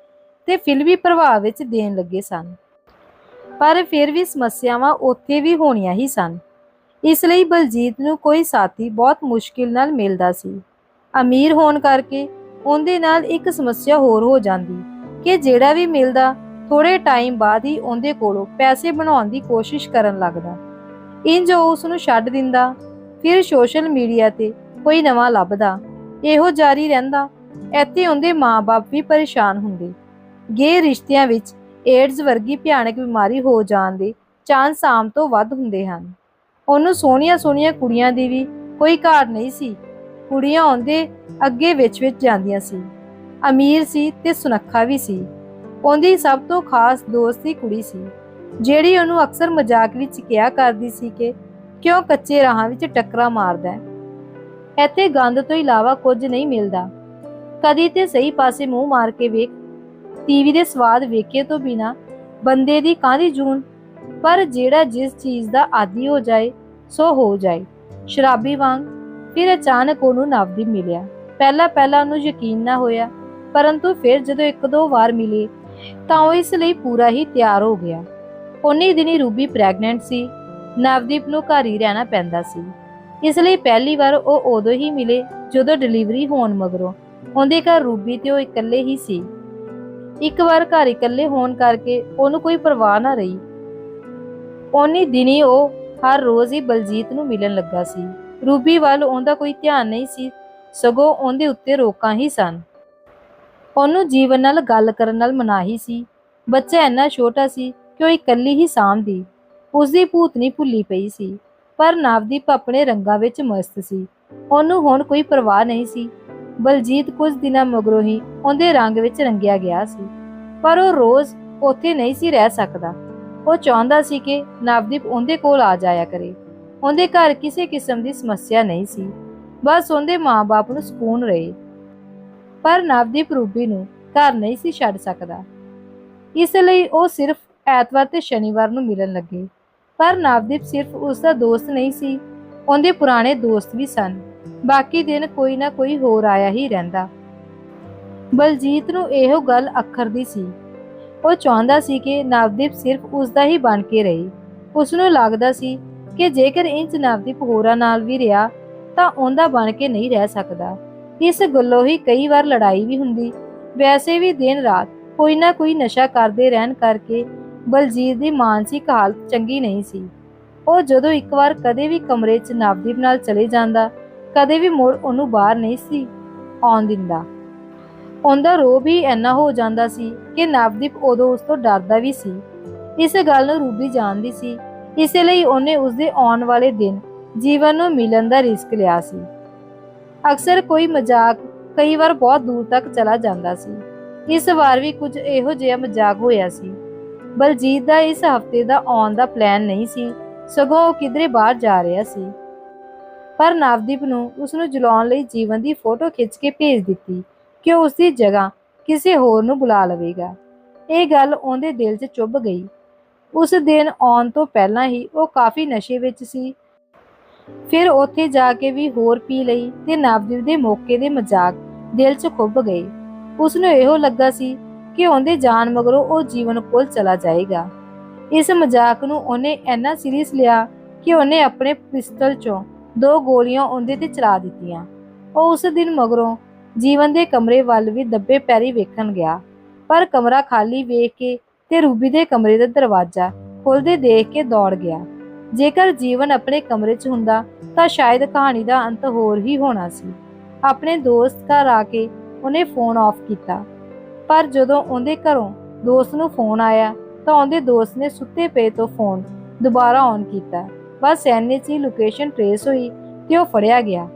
ਤੇ ਫਿਲਮੀ ਪ੍ਰਭਾਵ ਵਿੱਚ ਦੇਣ ਲੱਗੇ ਸਨ। ਪਰ ਫਿਰ ਵੀ ਸਮੱਸਿਆਵਾਂ ਉੱਥੇ ਵੀ ਹੋਣੀਆਂ ਹੀ ਸਨ। ਇਸ ਲਈ ਬਲਜੀਤ ਨੂੰ ਕੋਈ ਸਾਥੀ ਬਹੁਤ ਮੁਸ਼ਕਿਲ ਨਾਲ ਮਿਲਦਾ ਸੀ। ਅਮੀਰ ਹੋਣ ਕਰਕੇ ਉਹਦੇ ਨਾਲ ਇੱਕ ਸਮੱਸਿਆ ਹੋਰ ਹੋ ਜਾਂਦੀ ਕਿ ਜਿਹੜਾ ਵੀ ਮਿਲਦਾ ਥੋੜੇ ਟਾਈਮ ਬਾਅਦ ਹੀ ਉਹਦੇ ਕੋਲੋਂ ਪੈਸੇ ਬਣਾਉਣ ਦੀ ਕੋਸ਼ਿਸ਼ ਕਰਨ ਲੱਗਦਾ। ਇੰਜ ਉਹ ਉਸ ਨੂੰ ਛੱਡ ਦਿੰਦਾ, ਫਿਰ ਸੋਸ਼ਲ ਮੀਡੀਆ ਤੇ ਕੋਈ ਨਵਾਂ ਲੱਭਦਾ। ਇਹੋ ਜਾਰੀ ਰਹਿੰਦਾ, ਇੱਥੇ ਉਹਦੇ ਮਾਪੇ ਵੀ ਪਰੇਸ਼ਾਨ ਹੁੰਦੇ। ਗੇ ਰਿਸ਼ਤਿਆਂ ਵਿੱਚ ਏਡਜ਼ ਵਰਗੀ ਭਿਆਨਕ ਬਿਮਾਰੀ ਹੋ ਜਾਣ ਦੇ ਚਾਂਸ ਆਮ ਤੋਂ ਵੱਧ ਹੁੰਦੇ ਹਨ। ਉਹਨੂੰ ਸੋਹਣੀਆਂ ਸੋਹਣੀਆਂ ਕੁੜੀਆਂ ਦੀ ਵੀ ਕੋਈ ਘਾਟ ਨਹੀਂ ਸੀ। ਕੁੜੀਆਂ ਆਉਂਦੇ ਅੱਗੇ ਵਿੱਚ ਵਿੱਚ ਜਾਂਦੀਆਂ ਸੀ। ਅਮੀਰ ਸੀ ਤੇ ਸੁਨੱਖਾ ਵੀ ਸੀ। ਉਹਦੀ ਸਭ ਤੋਂ ਖਾਸ ਦੋਸਤ ਹੀ ਕੁੜੀ ਸੀ। ਜਿਹੜੀ ਉਹਨੂੰ ਅਕਸਰ ਮਜ਼ਾਕ ਵਿੱਚ ਕਿਹਾ ਕਰਦੀ ਸੀ ਕਿ ਕਿਉਂ ਕੱਚੇ ਰਾਹਾਂ ਵਿੱਚ ਟੱਕਰਾਂ ਮਾਰਦਾ ਹੈ। ਇੱਥੇ ਗੰਦ ਤੋਂ ਇਲਾਵਾ ਕੁਝ ਨਹੀਂ ਮਿਲਦਾ। ਕਦੀ ਤੇ ਸਹੀ ਪਾਸੇ ਮੂੰਹ ਮਾਰ ਕੇ ਵੇਖ, ਟੀਵੀ ਦੇ ਸਵਾਦ ਵੇਖੇ ਤੋਂ ਬਿਨਾ ਬੰਦੇ ਦੀ ਕਾਹਦੀ ਜੂਨ? ਪਰ ਜਿਹੜਾ ਜਿਸ ਚੀਜ਼ ਦਾ ਆਦੀ ਹੋ ਜਾਏ, ਸੋ ਹੋ ਜਾਏ। ਸ਼ਰਾਬੀ ਵਾਂਗ ਫਿਰ ਅਚਾਨਕ ਉਹਨੂੰ ਨਵਦੀਪ ਮਿਲਿਆ। ਪਹਿਲਾਂ ਪਹਿਲਾਂ ਉਹਨੂੰ ਯਕੀਨ ਨਾ ਹੋਇਆ, ਪਰੰਤੂ ਫਿਰ ਜਦੋਂ ਇੱਕ ਦੋ ਵਾਰ ਮਿਲੇ ਤਾਂ ਉਹ ਇਸ ਲਈ ਪੂਰਾ ਹੀ ਤਿਆਰ ਹੋ ਗਿਆ। ਉਨੀ ਦਿਨੀ ਰੂਬੀ ਪ੍ਰੈਗਨੈਂਟ ਸੀ। ਨਵਦੀਪ ਨੂੰ ਘਰ ਹੀ ਰਹਿਣਾ ਪੈਂਦਾ ਸੀ। ਇਸ ਲਈ ਪਹਿਲੀ ਵਾਰ ਉਹ ਉਦੋਂ ਹੀ ਮਿਲੇ ਜਦੋਂ ਡਿਲੀਵਰੀ ਹੋਣ ਮਗਰੋਂ। ਉਹਦੇ ਘਰ ਰੂਬੀ ਤੇ ਉਹ ਇਕੱਲੇ ਹੀ ਸੀ। ਇੱਕ ਵਾਰ ਘਰ ਇਕੱਲੇ ਹੋਣ ਕਰਕੇ ਉਹਨੂੰ ਕੋਈ ਪਰਵਾਹ ਨਾ ਰਹੀ। ਉਨੀ ਦਿਨੀ ਉਹ ਹਰ ਰੋਜ਼ ਹੀ ਬਲਜੀਤ ਨੂੰ ਮਿਲਣ ਲੱਗਾ ਸੀ। ਰੂਬੀ ਵੱਲ ਉਹਦਾ ਕੋਈ ਧਿਆਨ ਨਹੀਂ ਸੀ। ਸਗੋਂ ਉਹਦੇ ਉੱਤੇ ਰੋਕਾਂ ਹੀ ਸਨ। ਉਹਨੂੰ ਜੀਵਨ ਨਾਲ ਗੱਲ ਕਰਨ ਨਾਲ ਮਨਾਹੀ ਸੀ। ਬੱਚਾ ਇੰਨਾ ਛੋਟਾ ਸੀ ਕਿ ਉਹ ਇਕੱਲੀ ਹੀ ਸਾਂਭਦੀ। ਉਸਦੀ ਭੂਤਨੀ ਭੁੱਲੀ ਪਈ ਸੀ, ਪਰ ਨਵਦੀਪ ਆਪਣੇ ਰੰਗਾਂ ਵਿੱਚ ਮਸਤ ਸੀ। ਉਹਨੂੰ ਹੁਣ ਕੋਈ ਪਰਵਾਹ ਨਹੀਂ ਸੀ। ਬਲਜੀਤ ਕੁਝ ਦਿਨਾਂ ਮਗਰੋਂ ਹੀ ਉਹਦੇ ਰੰਗ ਵਿੱਚ ਰੰਗਿਆ ਗਿਆ ਸੀ। ਪਰ ਉਹ ਰੋਜ਼ ਉੱਥੇ ਨਹੀਂ ਸੀ ਰਹਿ ਸਕਦਾ। ਉਹ ਚਾਹੁੰਦਾ ਸੀ ਕਿ ਨਵਦੀਪ ਉਹਦੇ ਕੋਲ ਆ ਜਾਇਆ ਕਰੇ। ਉਹਦੇ ਘਰ ਕਿਸੇ ਕਿਸਮ ਦੀ ਸਮੱਸਿਆ ਨਹੀਂ ਸੀ। ਬਸ ਉਹਦੇ ਮਾਪੇ ਨੂੰ ਸਕੂਨ ਰਹੇ। ਪਰ ਨਵਦੀਪ ਰੂਬੀ ਨੂੰ ਘਰ ਨਹੀਂ ਸੀ ਛੱਡ ਸਕਦਾ। ਇਸ ਲਈ ਉਹ ਸਿਰਫ ਐਤਵਾਰ ਤੇ ਸ਼ਨੀਵਾਰ ਨੂੰ ਮਿਲਣ ਲੱਗੇ। ਪਰ ਨਵਦੀਪ ਸਿਰਫ ਉਸ ਦਾ ਦੋਸਤ ਨਹੀਂ ਸੀ, ਉਹਦੇ ਪੁਰਾਣੇ ਦੋਸਤ ਵੀ ਸਨ। ਬਾਕੀ ਦਿਨ ਕੋਈ ਨਾ ਕੋਈ ਹੋਰ ਆਇਆ ਹੀ ਰਹਿੰਦਾ। ਬਲਜੀਤ ਨੂੰ ਇਹੋ ਗੱਲ ਅੱਖਰ ਦੀ ਸੀ। ਉਹ ਚਾਹੁੰਦਾ ਸੀ ਕਿ ਨਵਦੀਪ ਸਿਰਫ ਉਸ ਦਾ ਹੀ ਬਣ ਕੇ ਰਹੇ। ਉਸ ਨੂੰ ਲੱਗਦਾ ਸੀ ਕਿ ਜੇਕਰ ਇੰਜ ਨਵਦੀਪ ਹੋਰਾਂ ਨਾਲ ਵੀ ਰਿਹਾ, ਤਾਂ ਉਹਦਾ ਬਣ ਕੇ ਨਹੀਂ ਰਹਿ ਸਕਦਾ। ਇਸ ਗੱਲੋਂ ਹੀ ਕਈ ਵਾਰ ਲੜਾਈ ਵੀ ਹੁੰਦੀ। ਵੈਸੇ ਵੀ ਦਿਨ ਰਾਤ ਕੋਈ ਨਾ ਕੋਈ ਨਸ਼ਾ ਕਰਦੇ ਰਹਿਣ ਕਰਕੇ ਬਲਜੀਤ ਦੀ ਮਾਨਸਿਕ ਹਾਲਤ ਚੰਗੀ ਨਹੀਂ ਸੀ। ਉਹ ਜਦੋਂ ਇੱਕ ਵਾਰ ਕਦੇ ਵੀ ਕਮਰੇ 'ਚ ਨਵਦੀਪ ਨਾਲ ਚਲੇ ਜਾਂਦਾ, ਕਦੇ ਵੀ ਮੁੜ ਉਹਨੂੰ ਬਾਹਰ ਨਹੀਂ ਸੀ ਆਉਣ ਦਿੰਦਾ। ਉਹਦਾ ਰੋਹ ਵੀ ਇੰਨਾ ਹੋ ਜਾਂਦਾ ਸੀ ਕਿ ਨਵਦੀਪ ਉਦੋਂ ਉਸ ਤੋਂ ਡਰਦਾ ਵੀ ਸੀ। ਇਸ ਗੱਲ ਨੂੰ ਰੂਬੀ ਜਾਣਦੀ ਸੀ। ਇਸੇ ਲਈ ਉਹਨੇ ਉਸ ਦੇ ਆਉਣ ਵਾਲੇ ਦਿਨ ਜੀਵਨ ਨੂੰ ਮਿਲਣ ਦਾ ਰਿਸਕ ਲਿਆ ਸੀ। ਅਕਸਰ ਕੋਈ ਮਜ਼ਾਕ ਕਈ ਵਾਰ ਬਹੁਤ ਦੂਰ ਤੱਕ ਚਲਾ ਜਾਂਦਾ ਸੀ। ਇਸ ਵਾਰ ਵੀ ਕੁਝ ਇਹੋ ਜਿਹਾ ਮਜ਼ਾਕ ਹੋਇਆ ਸੀ। ਬਲਜੀਤ ਦਾ ਇਸ ਹਫ਼ਤੇ ਦਾ ਆਉਣ ਦਾ ਪਲਾਨ ਨਹੀਂ ਸੀ। ਸਗੋਂ ਉਹ ਕਿਧਰੇ ਬਾਹਰ ਜਾ ਰਿਹਾ ਸੀ। ਪਰ ਨਵਦੀਪ ਨੂੰ ਉਸ ਨੂੰ ਜਲਾਉਣ ਲਈ ਜੀਵਨ ਦੀ ਫੋਟੋ ਖਿੱਚ ਕੇ ਭੇਜ ਦਿੱਤੀ ਕਿ ਉਹ ਉਸ ਦੀ ਜਗ੍ਹਾ ਕਿਸੇ ਹੋਰ ਨੂੰ ਬੁਲਾ ਲਵੇਗਾ। ਇਹ ਗੱਲ ਉਹਦੇ ਦਿਲ 'ਚ ਚੁੱਭ ਗਈ। ਉਸ ਦਿਨ ਆਉਣ ਤੋਂ ਪਹਿਲਾਂ ਹੀ ਉਹ ਕਾਫੀ ਨਸ਼ੇ ਵਿੱਚ ਸੀ। ਫਿਰ ਉੱਥੇ ਜਾ ਕੇ ਵੀ ਹੋਰ ਪੀ ਲਈ ਤੇ ਨਵਦੀਪ ਦੇ ਮੌਕੇ ਦੇ ਮਜ਼ਾਕ ਦਿਲ 'ਚ ਖੁੱਭ ਗਏ। ਉਸ ਨੂੰ ਇਹੋ ਲੱਗਾ ਸੀ ਕਿ ਉਹਦੇ ਜਾਣ ਮਗਰੋਂ ਉਹ ਜੀਵਨ ਕੋਲ ਚਲਾ ਜਾਏਗਾ। ਇਸ ਮਜ਼ਾਕ ਨੂੰ ਉਹਨੇ ਇੰਨਾ ਸੀਰੀਅਸ ਲਿਆ ਕਿ ਉਹਨੇ ਆਪਣੇ ਪਿਸਟਲ 'ਚੋਂ ਦੋ ਗੋਲੀਆਂ ਉਹਦੇ ਤੇ ਚਲਾ ਦਿੱਤੀਆਂ। ਉਹ ਉਸ ਦਿਨ ਮਗਰੋਂ ਜੀਵਨ ਦੇ ਕਮਰੇ ਵੱਲ ਵੀ ਦੱਬੇ ਪੈਰੀ ਵੇਖਣ ਗਿਆ। ਪਰ ਕਮਰਾ ਖਾਲੀ ਵੇਖ ਕੇ ਤੇ ਰੂਬੀ ਦੇ ਕਮਰੇ ਦਾ ਦਰਵਾਜ਼ਾ ਖੁੱਲਦੇ ਦੇਖ ਕੇ ਦੌੜ ਗਿਆ। ਜੇਕਰ ਜੀਵਨ ਆਪਣੇ ਕਮਰੇ 'ਚ ਹੁੰਦਾ, ਤਾਂ ਸ਼ਾਇਦ ਕਹਾਣੀ ਦਾ ਅੰਤ ਹੋਰ ਹੀ ਹੋਣਾ ਸੀ। ਆਪਣੇ ਦੋਸਤ ਘਰ ਆ ਕੇ ਉਹਨੇ ਫੋਨ ਆਫ ਕੀਤਾ। ਪਰ ਜਦੋਂ ਉਹਦੇ ਘਰੋਂ ਦੋਸਤ ਨੂੰ ਫੋਨ ਆਇਆ, ਤਾਂ ਉਹਦੇ ਦੋਸਤ ਨੇ ਸੁੱਤੇ ਪਏ ਤੋਂ ਫੋਨ ਦੁਬਾਰਾ ਔਨ ਕੀਤਾ। ਬਸ ਐਨੇ 'ਚ ਹੀ ਲੋਕੇਸ਼ਨ ਟ੍ਰੇਸ ਹੋਈ ਤੇ ਉਹ ਫੜਿਆ ਗਿਆ।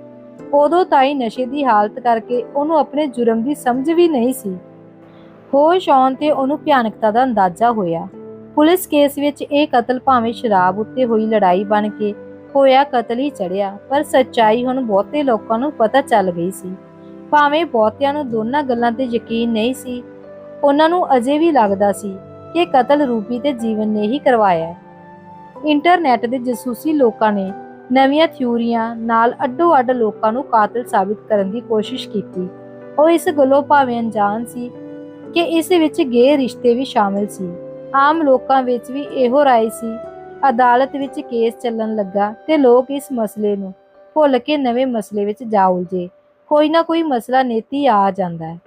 ਉਦੋਂ ਤਾਈ ਨਸ਼ੇ ਦੀ ਹਾਲਤ ਕਰਕੇ ਉਹਨੂੰ ਆਪਣੇ ਜੁਰਮ ਦੀ ਸਮਝ ਵੀ ਨਹੀਂ ਸੀ। ਹੋਸ਼ ਆਉਣ ਤੇ ਉਹਨੂੰ ਭਿਆਨਕਤਾ ਦਾ ਅੰਦਾਜ਼ਾ ਹੋਇਆ। ਪੁਲਿਸ ਕੇਸ ਵਿੱਚ ਇਹ ਕਤਲ ਭਾਵੇਂ ਸ਼ਰਾਬ ਉੱਤੇ ਹੋਈ ਲੜਾਈ ਬਣ ਕੇ ਹੋਇਆ ਕਤਲ ਹੀ ਚੜਿਆ, ਪਰ ਸੱਚਾਈ ਹੁਣ ਬਹੁਤੇ ਲੋਕਾਂ ਨੂੰ ਪਤਾ ਚੱਲ ਗਈ ਸੀ। ਭਾਵੇਂ ਬਹੁਤਿਆਂ ਨੂੰ ਦੋਨਾਂ ਗੱਲਾਂ ਤੇ ਯਕੀਨ ਨਹੀਂ ਸੀ, ਉਹਨਾਂ ਨੂੰ ਅਜੇ ਵੀ ਲੱਗਦਾ ਸੀ ਕਿ ਕਤਲ ਰੂਪੀ ਤੇ ਜੀਵਨ ਨੇ ਹੀ ਕਰਵਾਇਆ ਇੰਟਰਨੈਟ ਦੇ ਜਸੂਸੀ ਲੋਕਾਂ ਨੇ ਨਵੀਆਂ ਥਿਊਰੀਆਂ ਨਾਲ ਅੱਡੋ-ਅੱਡ ਲੋਕਾਂ ਨੂੰ ਕਾਤਲ ਸਾਬਿਤ ਕਰਨ ਦੀ ਕੋਸ਼ਿਸ਼ ਕੀਤੀ। ਉਹ ਇਸ ਗੱਲੋਂ ਭਾਵੇਂ ਅਣਜਾਣ ਸੀ ਕਿ ਇਸ ਵਿੱਚ ਗੇ ਰਿਸ਼ਤੇ ਵੀ ਸ਼ਾਮਿਲ ਸੀ। ਆਮ ਲੋਕਾਂ ਵਿੱਚ ਵੀ ਇਹੋ رائے ਸੀ ਅਦਾਲਤ ਵਿੱਚ ਕੇਸ ਚੱਲਣ ਲੱਗਾ ਤੇ ਲੋਕ ਇਸ ਮਸਲੇ ਨੂੰ ਭੁੱਲ ਕੇ ਨਵੇਂ ਮਸਲੇ ਵਿੱਚ ਜਾ ਉਲਝੇ ਕੋਈ ਨਾ ਕੋਈ ਮਸਲਾ ਨੇਤੀ ਆ ਜਾਂਦਾ ਹੈ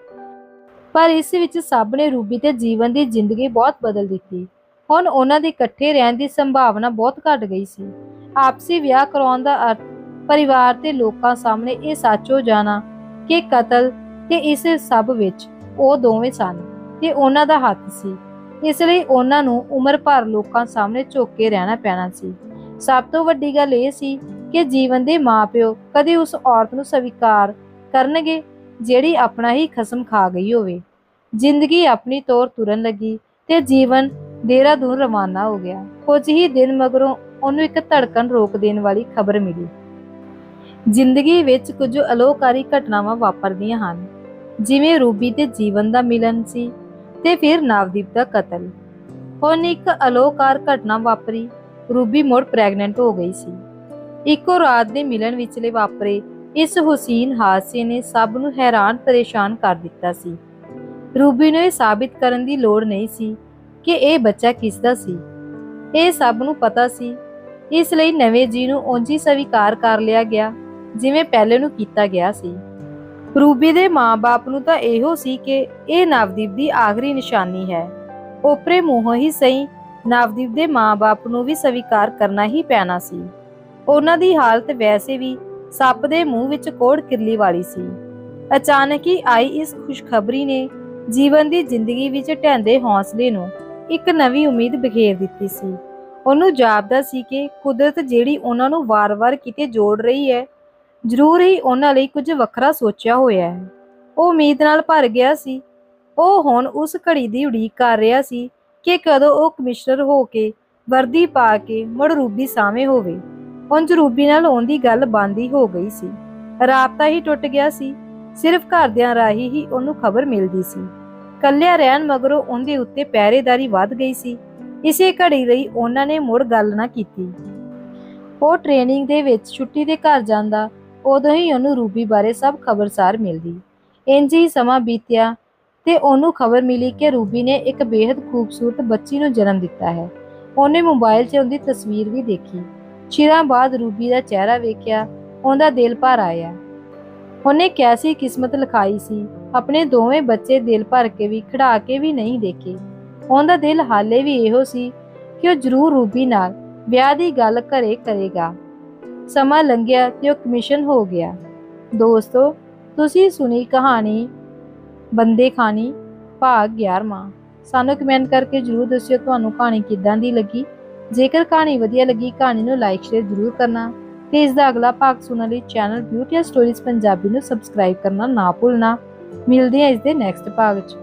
ਪਰ ਇਸ ਵਿੱਚ ਸਭ ਨੇ ਰੂਬੀ ਤੇ ਜੀਵਨ ਦੀ ਜ਼ਿੰਦਗੀ ਬਹੁਤ ਬਦਲ ਦਿੱਤੀ ਹੁਣ ਉਹਨਾਂ ਦੇ ਇਕੱਠੇ ਰਹਿਣ ਦੀ ਸੰਭਾਵਨਾ ਬਹੁਤ ਘਟ ਗਈ ਸੀ ਆਪਸੀ ਵਿਆਹ ਕਰਾਉਣ ਦਾ ਅਰਥ ਪਰਿਵਾਰ ਤੇ ਲੋਕਾਂ ਸਾਹਮਣੇ ਇਹ ਸੱਚ ਹੋ ਜਾਣਾ ਕਿ ਕਤਲ ਤੇ ਇਸ ਸਭ ਵਿੱਚ ਉਹ ਦੋਵੇਂ ਸਨ ਤੇ ਉਹਨਾਂ ਦਾ ਹੱਥ ਸੀ ਇਸ ਲਈ ਉਹਨਾਂ ਨੂੰ ਉਮਰ ਭਰ ਲੋਕਾਂ ਸਾਹਮਣੇ ਝੁੱਕ ਕੇ ਰਹਿਣਾ ਪੈਣਾ ਸੀ। ਸਭ ਤੋਂ ਵੱਡੀ ਗੱਲ ਇਹ ਸੀ ਕਿ ਜੀਵਨ ਦੇ ਮਾਪਿਓ ਕਦੇ ਉਸ ਔਰਤ ਨੂੰ ਸਵੀਕਾਰ ਕਰਨਗੇ ਜਿਹੜੀ ਆਪਣਾ ਹੀ ਖਸਮ ਖਾ ਗਈ ਹੋਵੇ। ਜ਼ਿੰਦਗੀ ਆਪਣੀ ਤੌਰ ਤੁਰਨ ਲੱਗੀ ਤੇ ਜੀਵਨ ਦੇਹਰਾਦੂਨ ਰਵਾਨਾ ਹੋ ਗਿਆ। ਕੁਝ ਹੀ ਦਿਨ ਮਗਰੋਂ ਉਹਨੂੰ ਇੱਕ ਧੜਕਣ ਰੋਕ ਦੇਣ ਵਾਲੀ ਖਬਰ ਮਿਲੀ। ਜ਼ਿੰਦਗੀ ਵਿੱਚ ਕੁਝ ਅਲੋਕਾਰੀ ਘਟਨਾਵਾਂ ਵਾਪਰਦੀਆਂ ਹਨ, ਜਿਵੇਂ ਰੂਬੀ ਤੇ ਜੀਵਨ ਦਾ ਮਿਲਨ ਸੀ ਤੇ ਫਿਰ ਨਵਦੀਪ ਦਾ ਕਤਲ। ਹੁਣ ਇੱਕ ਅਲੋਕਾਰ ਘਟਨਾ ਵਾਪਰੀ। ਰੂਬੀ ਮੁੜ ਪ੍ਰੈਗਨੈਂਟ ਹੋ ਗਈ ਸੀ। ਇੱਕੋ ਰਾਤ ਦੇ ਮਿਲਣ ਵਿਚਲੇ ਵਾਪਰੇ ਇਸ ਹੁਸੀਨ ਹਾਦਸੇ ਨੇ ਸਭ ਨੂੰ ਹੈਰਾਨ ਪਰੇਸ਼ਾਨ ਕਰ ਦਿੱਤਾ ਸੀ। ਰੂਬੀ ਨੂੰ ਇਹ ਸਾਬਿਤ ਕਰਨ ਦੀ ਲੋੜ ਨਹੀਂ ਸੀ ਕਿ ਇਹ ਬੱਚਾ ਕਿਸ ਦਾ ਸੀ। ਇਹ ਸਭ ਨੂੰ ਪਤਾ ਸੀ। ਇਸ ਲਈ ਨਵੇਂ ਜੀ ਨੂੰ ਉਂਝ ਸਵੀਕਾਰ ਕਰ ਲਿਆ ਗਿਆ, ਜਿਵੇਂ ਪਹਿਲੇ ਨੂੰ ਕੀਤਾ ਗਿਆ ਸੀ। ਰੂਬੀ ਦੇ ਮਾਂ-ਬਾਪ ਨੂੰ ਤਾਂ ਇਹੋ ਸੀ ਕਿ ਇਹ ਨਵਦੀਪ ਦੀ ਆਖਰੀ ਨਿਸ਼ਾਨੀ ਹੈ। ਓਪਰੇ ਮੂੰਹੋਂ ਹੀ ਸਹੀ ਨਵਦੀਪ ਦੇ ਮਾਂ-ਬਾਪ ਨੂੰ ਵੀ ਸਵੀਕਾਰ ਕਰਨਾ ਹੀ ਪੈਣਾ ਸੀ। ਉਹਨਾਂ ਦੀ ਹਾਲਤ ਵੈਸੇ ਵੀ ਸੱਪ ਦੇ ਮੂੰਹ ਵਿੱਚ ਕੋੜ ਕਿਰਲੀ ਵਾਲੀ ਸੀ। ਅਚਾਨਕ ਹੀ ਆਈ ਇਸ ਖੁਸ਼ਖਬਰੀ ਨੇ ਜੀਵਨ ਦੀ ਜ਼ਿੰਦਗੀ ਵਿੱਚ ਢਹਿੰਦੇ ਹੌਸਲੇ ਨੂੰ ਇੱਕ ਨਵੀਂ ਉਮੀਦ ਬਖੇਰ ਦਿੱਤੀ ਸੀ। ਉਹਨੂੰ ਜਾਪਦਾ ਸੀ ਕਿ ਕੁਦਰਤ ਜਿਹੜੀ ਉਹਨਾਂ ਨੂੰ ਵਾਰ-ਵਾਰ ਕਿਤੇ ਜੋੜ ਰਹੀ ਹੈ ਜ਼ਰੂਰ ਹੀ ਉਹਨਾਂ ਲਈ ਕੁਝ ਵੱਖਰਾ ਸੋਚਿਆ ਹੋਇਆ ਹੈ। ਉਹ ਉਮੀਦ ਨਾਲ ਭਰ ਗਿਆ ਸੀ। ਉਹ ਹੁਣ ਉਸ ਘੜੀ ਦੀ ਉਡੀਕ ਕਰ ਰਿਹਾ ਸੀ ਕਿ ਕਦੋਂ ਉਹ ਕਮਿਸ਼ਨਰ ਹੋ ਕੇ ਵਰਦੀ ਪਾ ਕੇ ਮੁੜ ਰੂਬੀ ਸਾਹਮਣੇ ਹੋਵੇ। ਉਂਝ ਰੂਬੀ ਨਾਲ ਆਉਣ ਗੱਲ ਬੰਦ ਹੋ ਗਈ ਸੀ। ਰਾਬਤਾ ਹੀ ਟੁੱਟ ਗਿਆ ਸੀ। ਸਿਰਫ ਘਰਦਿਆਂ ਰਾਹੀਂ ਹੀ ਉਹਨੂੰ ਖਬਰ ਮਿਲਦੀ ਸੀ। ਕੱਲਿਆ ਰਹਿਣ ਮਗਰੋਂ ਉਹਦੇ ਉੱਤੇ ਪਹਿਰੇਦਾਰੀ ਵੱਧ ਗਈ ਸੀ। ਇਸੇ ਘੜੀ ਲਈ ਉਹਨਾਂ ਨੇ ਮੁੜ ਗੱਲ ਨਾ ਕੀਤੀ। ਉਹ ਟ੍ਰੇਨਿੰਗ ਦੇ ਵਿੱਚ ਛੁੱਟੀ ਦੇ ਘਰ ਜਾਂਦਾ ਉਦੋਂ ਹੀ ਉਹਨੂੰ ਰੂਬੀ ਬਾਰੇ ਸਭ ਖਬਰਸਾਰ ਮਿਲਦੀ। ਇੰਜ ਹੀ ਸਮਾਂ ਬੀਤਿਆ ਤੇ ਉਹਨੂੰ ਖਬਰ ਮਿਲੀ ਕਿ ਰੂਬੀ ਨੇ ਇੱਕ ਬੇहद ਖੂਬਸੂਰਤ ਬੱਚੀ ਨੂੰ ਜਨਮ ਦਿੱਤਾ ਹੈ। ਉਹਨੇ ਮੋਬਾਈਲ 'ਤੇ ਉਹਦੀ ਤਸਵੀਰ ਵੀ ਦੇਖੀ। ਚਿਰਾਂ ਬਾਅਦ ਰੂਬੀ ਦਾ ਚਿਹਰਾ ਵੇਖਿਆ, ਉਹਦਾ ਦਿਲ ਭਰ ਆਇਆ। ਉਹਨੇ ਕੈਸੀ ਕਿਸਮਤ ਲਿਖਾਈ ਸੀ, ਆਪਣੇ ਦੋਵੇਂ ਬੱਚੇ ਦਿਲ ਭਰ ਕੇ ਵੀ ਖੜਾ ਕੇ ਵੀ ਨਹੀਂ ਦੇਖੇ। ਉਹਦਾ ਦਿਲ ਹਾਲੇ ਵੀ ਇਹੋ ਸੀ ਕਿ ਉਹ ਜ਼ਰੂਰ ਰੂਬੀ ਨਾਲ ਵਿਆਹ ਦੀ ਗੱਲ ਘਰੇ ਕਰੇਗਾ। ਸਮਾਂ ਲੰਘਿਆ ਤੇ ਉਹ ਕਮਿਸ਼ਨ ਹੋ ਗਿਆ। ਦੋਸਤੋ, ਤੁਸੀਂ ਸੁਣੀ ਕਹਾਣੀ, ਬੰਦੇ ਖਾਣੀ, ਭਾਗ 11ਵਾਂ ਸਾਨੂੰ ਕਮੈਂਟ ਕਰਕੇ ਜਰੂਰ ਦੱਸਿਓ ਤੁਹਾਨੂੰ ਕਹਾਣੀ ਕਿੱਦਾਂ ਦੀ ਲੱਗੀ। ਜੇਕਰ ਕਹਾਣੀ ਵਧੀਆ ਲੱਗੀ, ਕਹਾਣੀ ਨੂੰ ਲਾਈਕ ਸ਼ੇਅਰ ਜਰੂਰ ਕਰਨਾ ਤੇ ਇਸ ਦਾ ਅਗਲਾ ਭਾਗ ਸੁਣਨ ਲਈ ਚੈਨਲ ਬਿਊਟੀ ਸਟੋਰੀਜ਼ ਪੰਜਾਬੀ ਨੂੰ ਸਬਸਕ੍ਰਾਈਬ ਕਰਨਾ ਨਾ ਭੁੱਲਣਾ। ਮਿਲਦੇ ਹਾਂ ਇਸ ਦੇ ਨੈਕਸਟ ਭਾਗ 'ਚ।